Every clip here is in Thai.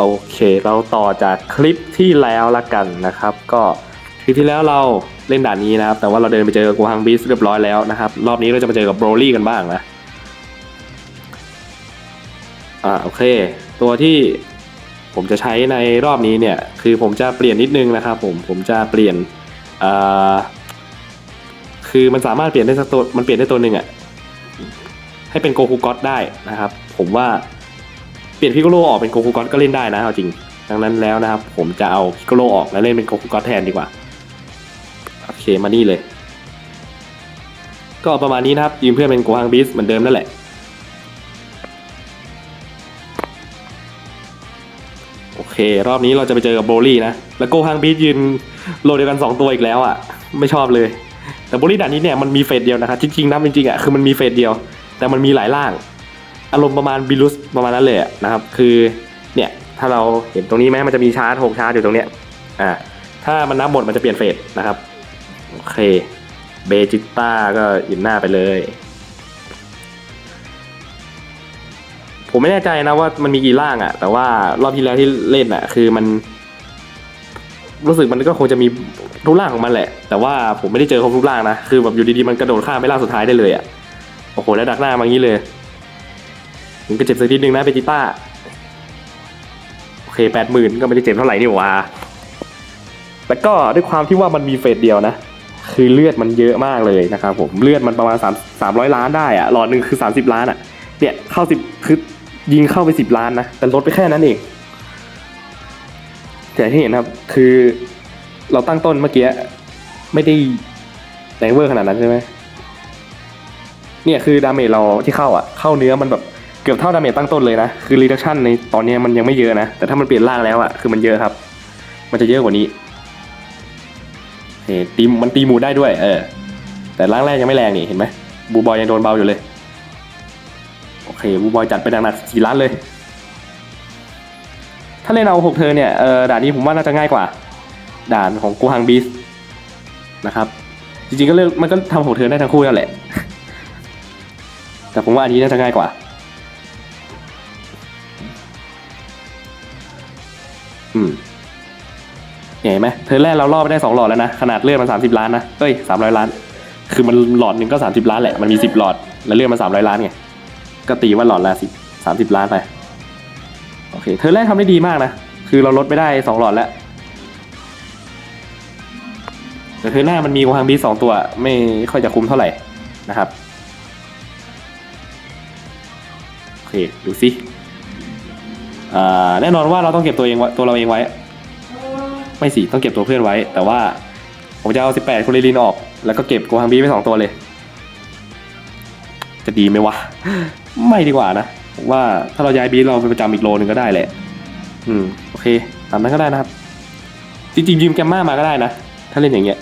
โอเค เราต่อจากคลิปที่แล้วละกันนะครับ ก็คลิปที่แล้วเราเล่นด่านนี้นะครับ แต่ว่าเราเดินไปเจอกับกูฮังบีสเรียบร้อยแล้วนะครับ รอบนี้เราจะมาเจอกับโบรลี่กันบ้างนะอ่าโอเค ตัวที่ผมจะใช้ในรอบนี้เนี่ย คือผมจะเปลี่ยนนิดนึงนะครับ ผมผมจะเปลี่ยนอ่าคือมันสามารถเปลี่ยนได้สักตัวมันเปลี่ยนได้ตัวหนึ่งอะให้เป็นโกคูก็อตได้นะครับ ผมว่า เปลี่ยนพิกโกโลออกเป็นโกคูก็อตก็เล่นได้นะเอาจริงดังนั้นแล้วนะครับผมจะเอาพิกโกโลออกแล้วเล่นเป็นโกคูก็อตแทนดีกว่าโอเคมานี่เลย ก็ประมาณนี้นะครับยืมเพื่อนเป็นโกฮังบิสเหมือนเดิมนั่นแหละโอเค รอบนี้เราจะไปเจอกับโบลี่นะ แล้วโกฮังบีทยืนโลเดียวกัน 2 ตัวอีกแล้วอะ ไม่ชอบเลย แต่โบลี่ด่านนี้เนี่ยมันมีเฟสเดียวนะครับจริงๆนะจริงๆอะคือมันมีเฟสเดียว แต่มันมีหลายร่าง อารมณ์ประมาณบิลุสประมาณนั้นเลยนะครับ คือเนี่ยถ้าเราเห็นตรงนี้ไหมมันจะมีชาร์จหกชาร์จอยู่ตรงเนี้ยอ่าถ้ามันนับหมดมันจะเปลี่ยนเฟสนะครับโอเคเบจิต้าก็ยืนหน้าไปเลย ผมไม่แน่ใจนะว่ามันมีกี่ร่างอะแต่ว่ารอบที่แล้วที่เล่นอะคือมัน รู้สึกมันก็คงจะมีทุกร่างของมันแหละ แต่ว่าผมไม่ได้เจอครบทุกร่างนะ คือแบบอยู่ดีๆมันกระโดดข้ามไปร่างสุดท้ายได้เลยอะโอ้โหแล้วดักหน้ามางี้เลย มันก็เจ็บสักนิดนึงนะเบจิต้า โอเคแปดหมื่นก็ไม่ได้เจ็บเท่าไหร่นี่หว่าแล้วก็ด้วยความที่ว่ามันมีเฟสเดียวนะ คือเลือดมันเยอะมากเลยนะครับผมเลือดมันประมาณสามสามร้อยล้านได้อะหลอดหนึ่งคือสามสิบล้านอะเนี่ยเข้าสิบคือยิงเข้าไปสิบล้านนะ แต่ลดไปแค่นั้นเองแต่ที่เห็นครับคือเราตั้งต้นเมื่อกี้ไม่ได้แรงเวอร์ขนาดนั้นใช่ไหมเนี่ยคือดาเมจเราที่เข้าอะ เข้าเนื้อมันแบบ เกือบเท่าดาเมจตั้งต้นเลยนะ คือรีดักชันในตอนนี้มันยังไม่เยอะนะ แต่ถ้ามันเปลี่ยนร่างแล้วอะคือมันเยอะครับ มันจะเยอะกว่านี้เฮ้ตีมันตีหมูได้ด้วย เออ แต่ร่างแรกยังไม่แรงนี่เห็นไหมบูบอยยังโดนเบาอยู่เลย โอเคบูบอยจัดไปหนักๆกี่ล้านเลย ถ้าเล่นเอาหกเธอเนี่ยเออด่านนี้ผมว่าน่าจะง่ายกว่า ด่านของกูฮังบีสนะครับ จริงๆก็เลือกมันก็ทำหกเธอได้ทั้งคู่นั่นแหละ แต่ผมว่าอันนี้น่าจะง่ายกว่า อืมเห็นไหมเธอแรกเราล่อไปได้สองหลอดแล้วนะ ขนาดเลือดมันสามสิบล้านนะเอ้ยสามร้อยล้าน คือมันหลอดหนึ่งก็สามสิบล้านแหละ มันมีสิบหลอด แล้วเลือดมันสามร้อยล้านไง ก็ตีว่าหลอดละสิบสามสิบล้านไป โอเค เธอแรกทำได้ดีมากนะ คือเราลดไปได้สองหลอดแล้ว แต่เธอหน้ามันมีวางบีสองตัวไม่ค่อยจะคุ้มเท่าไหร่นะครับ โอเค ดูสิ อ่าแน่นอนว่าเราต้องเก็บตัวเองไว้ตัวเราเองไว้ ไม่สิต้องเก็บตัวเพื่อนไว้ แต่ว่าผมจะเอา 18คูเรลินออก แล้วก็เก็บโกฮังบีไปสองตัวเลย จะดีไหมวะ ไม่ดีกว่านะว่าถ้าเราย้ายบีเราไปประจำอีกโลนึงก็ได้แหละ อืมโอเคตามนั้นก็ได้นะครับ จริงๆยืมแกมมามาก็ได้นะ ถ้าเล่นอย่างเงี้ย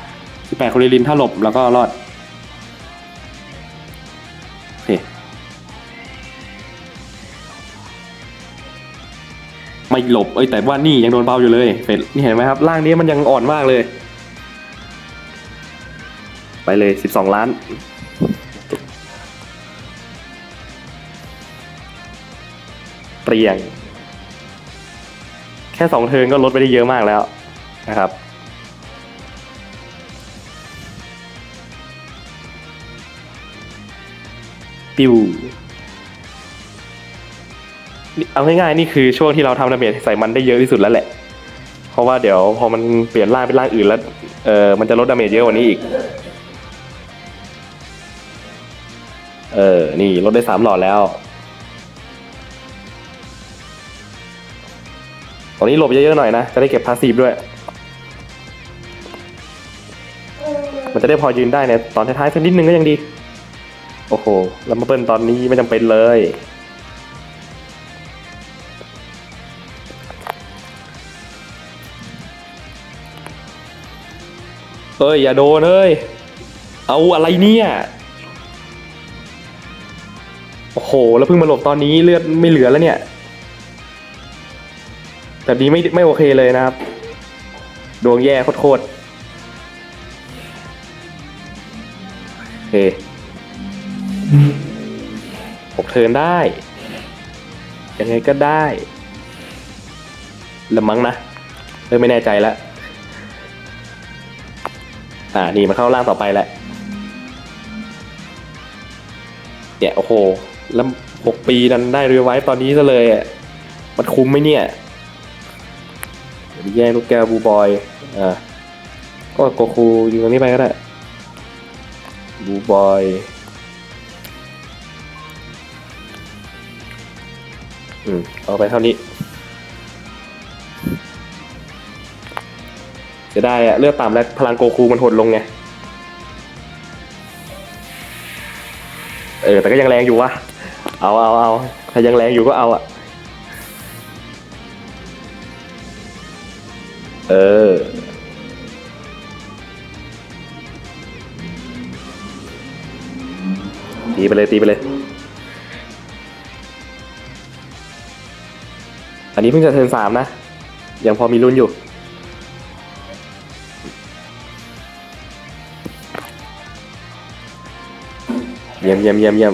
18คูเรลินถ้าหลบแล้วก็รอดโอเค ไม่หลบเอ้ยแต่ว่านี่ยังโดนเบาอยู่เลยเฟดนี่เห็นไหมครับร่างนี้มันยังอ่อนมากเลย ไปเลยสิบสองล้าน เปรียง แค่สองเทิร์นก็ลดไปได้เยอะมากแล้วนะครับปิว เอาง่ายๆนี่คือช่วงที่เราทำดาเมจใส่มันได้เยอะที่สุดแล้วแหละ เพราะว่าเดี๋ยวพอมันเปลี่ยนร่างเป็นร่างอื่นแล้วเออมันจะลดดาเมจเยอะกว่านี้อีก เออ นี่ลดได้สามหลอดแล้ว ตอนนี้หลบเยอะๆหน่อยนะ จะได้เก็บพาสซีฟด้วย มันจะได้พอยืนได้ในตอนท้ายๆสักนิดนึงก็ยังดี โอ้โห แล้วมาเบิ้ลตอนนี้ไม่จำเป็นเลย เอ้ย อย่าโดนเอ้ย เอาอะไรเนี่ย โอ้โห แล้วเพิ่งมาหลบตอนนี้เลือดไม่เหลือแล้วเนี่ย แบบนี้ไม่ไม่โอเคเลยนะครับ ดวงแย่โคตรโอเคหกเทินได้ ยังไงก็ได้ละมั้งนะเออไม่แน่ใจแล้ว อ่านี่มาเข้าร่างต่อไปแล้วเนี่ยโอ้โหแล้วหกปีนั้นได้เรือไว้ตอนนี้ซะเลยมันคุ้มไหมเนี่ยเดี๋ยวแย่งลูกแก้วบูบอยอ่าก็โกคูยิงตรงนี้ไปก็ได้บูบอยอืมเอาไปเท่านี้ จะได้อะเลือดต่ำและพลังโกคูมันหดลงไง เออ แต่ก็ยังแรงอยู่วะ เอาเอาเอาถ้ายังแรงอยู่ก็เอาอะเออ ตีไปเลยตีไปเลย อันนี้เพิ่งจะเทินสามนะ ยังพอมีลุ้นอยู่ เยี่ยมเยี่ยมเยี่ยมเยี่ยม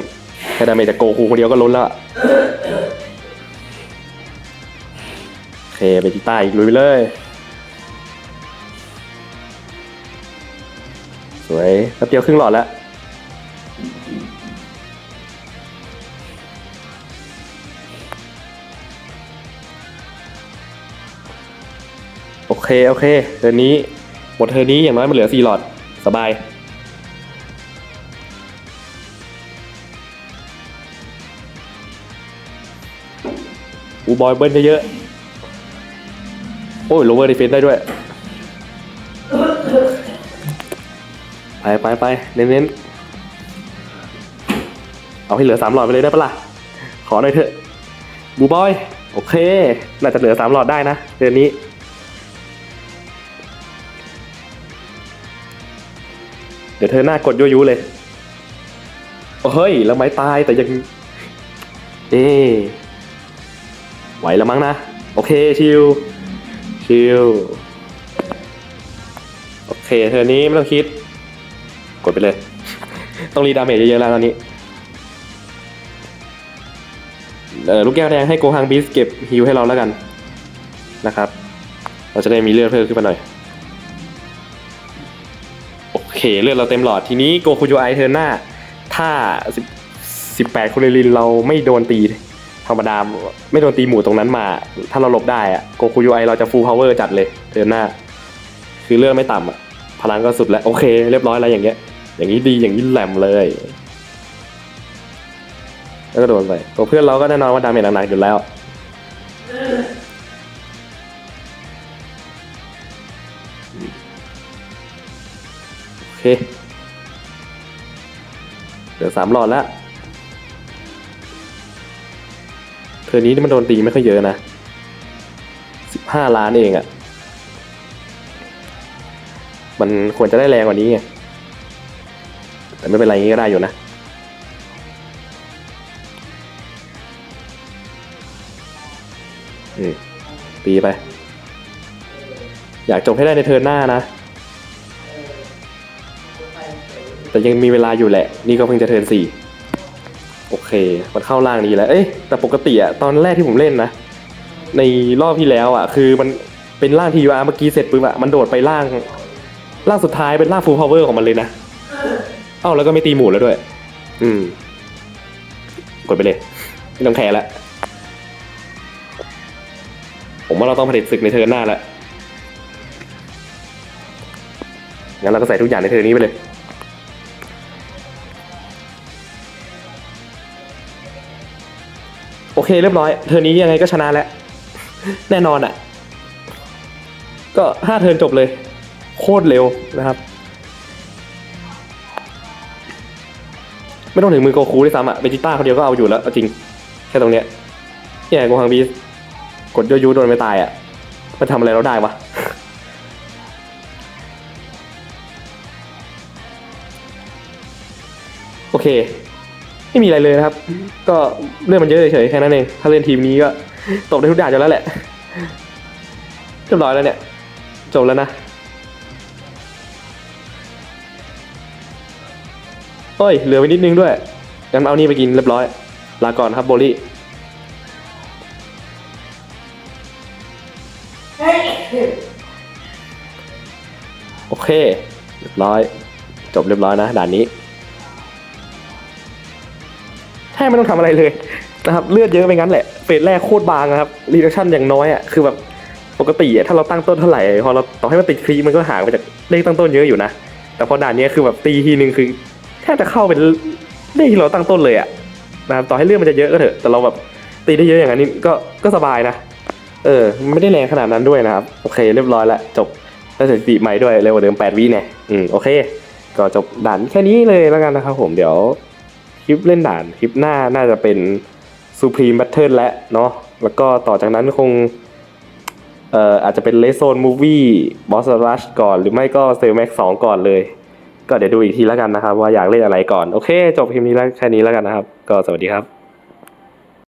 แค่ดาเมจจากโกคูคนเดียวก็ลุ้นแล้วอะโอเคไปที่ใต้อีกลุยไปเลย สวยแป๊บเดียวครึ่งหลอดแล้วโอเค โอเคเทิร์นนี้ หมดเทิร์นนี้อย่างน้อยมันเหลือสี่หลอด สบาย บอยเบิ้ลเยอะๆโอ้ยโลเวอร์ดีเฟนได้ด้วย ไปไปไปเน้นๆ เอาให้เหลือสามหลอดไปเลยได้ปะล่ะ ขอหน่อยเถอะ บูบอย โอเค น่าจะเหลือสามหลอดได้นะ เดือนนี้ เดี๋ยวเธอหน้ากดยั่วยุเลย เฮ้ย แล้วไม้ตายแต่ยัง เอ๊ ไหวแล้วมั้งนะ โอเคชิลชิลโอเคเธอนี้ไม่ต้องคิด กดไปเลย ต้องรีดาเมจเยอะๆแล้วตอนนี้ลูกแก้วแดงให้โกฮังบีสเก็บฮิวให้เราแล้วกันนะครับ เราจะได้มีเลือดเพิ่มขึ้นมาหน่อย โอเคเลือดเราเต็มหลอดทีนี้โกคุโยไอเทอร์หน้า ถ้าสิบแปดคนลินเราไม่โดนตี ธรรมดาไม่โดนตีหมู่ตรงนั้นมา ถ้าเราหลบได้อะโกคุโยไอเราจะฟูลพาวเวอร์จัดเลยเทินหน้า คือเลือดไม่ต่ำอะพลังก็สุดแล้ว โอเค เรียบร้อยแล้วอย่างเงี้ย อย่างนี้ดีอย่างนี้แหลมเลย แล้วก็โดนไปตัวเพื่อนเราก็แน่นอนว่าดาเมจหนักๆอยู่แล้วโอเคเหลือสามหลอดแล้ว เธอนี้มันโดนตีไม่ค่อยเยอะนะสิบห้าล้านเองอะ่ะ มันควรจะได้แรงกว่านี้ไงแต่ไม่เป็นไรงี้ก็ได้อยู่นะอืมตีไป อยากจบให้ได้ในเทิร์นหน้านะ แต่ยังมีเวลาอยู่แหละ นี่ก็เพิ่งจะเทิร์นสี่ เค มันเข้าล่างนี้แล้ว เอ้ยแต่ปกติอะตอนแรกที่ผมเล่นนะ ในรอบที่แล้วอะคือมันเป็นล่างทีอาร์เมื่อกี้เสร็จปุ๊บอะมันโดดไปล่าง ล่างสุดท้ายเป็นล่างฟูลพาวเวอร์ของมันเลยนะ เอ้าแล้วก็ไม่ตีหมู่แล้วด้วย อืม กดไปเลยไม่ต้องแคร์แล้วผมว่าเราต้องผลิตศึกในเทิร์หน้าแล้วงั้นเราก็ใส่ทุกอย่างในเทิร์นี้ไปเลย เคเรียบร้อย เทิร์นี้ยังไงก็ชนะแล้ว แน่นอนอะ ก็ห้าเทิร์นจบเลย โคตรเร็วนะครับ ไม่ต้องถึงมือโกคูด้วยซ้ำอะเบจิต้าคนเดียวก็เอาอยู่แล้วจริง แค่ตรงเนี้ยเนี่ยโกฮังบีสกดโยยูโดนไม่ตายอะมันทำอะไรเราได้วะโอเค ไม่มีอะไรเลยนะครับ ก็เรื่องมันเยอะเฉยๆแค่นั้นเอง ถ้าเล่นทีมนี้ก็ตบได้ทุกอย่างอยู่แล้วแหละเรียบร้อยแล้วเนี่ยจบแล้วนะโอ้ย เหลือไว้นิดนึงด้วยงั้นเอานี่ไปกินเรียบร้อย ลาก่อนครับโบลี่โอเค เรียบร้อย จบเรียบร้อยนะด่านนี้ แทบไม่ต้องทำอะไรเลยนะครับเลือดเยอะไปงั้นแหละเฟสแรกโคตรบางนะครับรีดักชั่นอย่างน้อยอะคือแบบปกติอะถ้าเราตั้งต้นเท่าไหร่พอเราต่อให้มันติดครีมันก็ห่างไปจากเลขตั้งต้นเยอะอยู่นะแต่พอด่านนี้คือแบบตีทีนึงคือแทบจะเข้าเป็นเลขที่เราตั้งต้นเลยอะนะครับต่อให้เลือดมันจะเยอะก็เถอะแต่เราแบบตีได้เยอะอย่างนั้นนี่ก็ก็สบายนะเออไม่ได้แรงขนาดนั้นด้วยนะครับโอเคเรียบร้อยแล้วจบได้สถิติใหม่ด้วยเร็วกว่าเดิม8วิเนี่ยอืมโอเค ก็จบด่านแค่นี้เลยแล้วกันนะครับผมเดี๋ยว คลิปเล่นด่านคลิปหน้าน่าจะเป็น Supreme Battle แล้วเนาะแล้วก็ต่อจากนั้นคงเอ่ออาจจะเป็นเลโซนมูฟวี่บอสรัชก่อนหรือไม่ก็เซลแม็กสองก่อนเลย ก็เดี๋ยวดูอีกทีแล้วกันนะครับ ว่าอยากเล่นอะไรก่อน โอเค จบคลิปนี้แล้วแค่นี้แล้วกันนะครับ ก็สวัสดีครับ